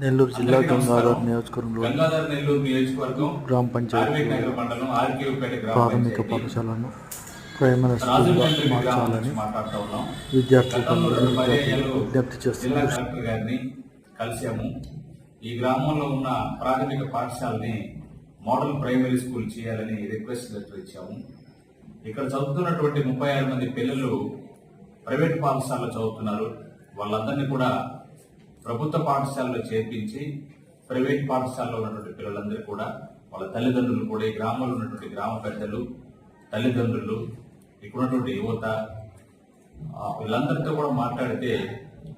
నెల్లూరు జిల్లా గంగాధర్. నియోజకవర్గంలో గ్రామ పంచాయతీ ప్రాథమిక పాఠశాలను ప్రైమరీ స్కూల్గా మార్చాలని పర్యాయాలు విజ్ఞప్తి చేస్తున్నారు కలిసాము ఈ గ్రామంలో ఉన్న ప్రాథమిక పాఠశాలని మోడల్ ప్రైమరీ స్కూల్ చేయాలని రిక్వెస్ట్ లెటర్ ఇచ్చాము. ఇక్కడ చదువుతున్నటువంటి ముప్పై ఆరు మంది పిల్లలు ప్రైవేట్ పాఠశాలలో చదువుతున్నారు. వాళ్ళందరినీ కూడా ప్రభుత్వ పాఠశాలలో చేర్పించి ప్రైవేట్ పాఠశాలలో ఉన్నటువంటి పిల్లలందరూ కూడా వాళ్ళ తల్లిదండ్రులు కూడా ఈ గ్రామంలో ఉన్నటువంటి గ్రామ పెద్దలు తల్లిదండ్రులు ఇక్కడ ఉన్నటువంటి యువత వీళ్ళందరితో కూడా మాట్లాడితే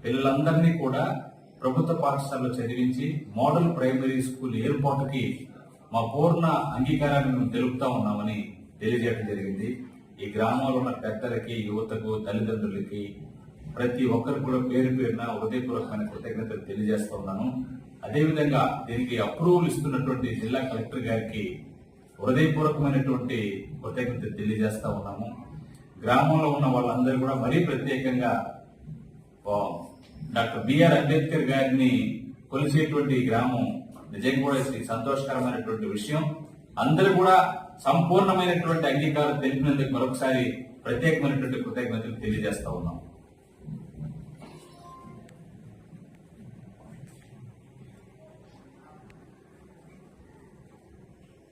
పిల్లలందరినీ కూడా ప్రభుత్వ పాఠశాలలో చదివించి మోడల్ ప్రైమరీ స్కూల్ ఏర్పాటుకి మా పూర్ణ అంగీకారాన్ని మేము తెలుపుతా ఉన్నామని తెలియజేయడం జరిగింది. ఈ గ్రామంలో ఉన్న పెద్దలకి యువతకు తల్లిదండ్రులకి ప్రతి ఒక్కరు కూడా పేరు పేరున హృదయపూర్వకమైన కృతజ్ఞతలు తెలియజేస్తా ఉన్నాను. అదేవిధంగా దీనికి అప్రూవల్ ఇస్తున్నటువంటి జిల్లా కలెక్టర్ గారికి హృదయపూర్వకమైనటువంటి కృతజ్ఞతలు తెలియజేస్తా ఉన్నాము. గ్రామంలో ఉన్న వాళ్ళందరూ కూడా మరీ ప్రత్యేకంగా డాక్టర్ బిఆర్ అంబేద్కర్ గారిని కొలిసేటువంటి గ్రామం నిజంగా కూడా సంతోషకరమైనటువంటి విషయం. అందరూ కూడా సంపూర్ణమైనటువంటి అంగీకారం తెలిపినందుకు మరొకసారి ప్రత్యేకమైనటువంటి కృతజ్ఞతలు తెలియజేస్తా ఉన్నాం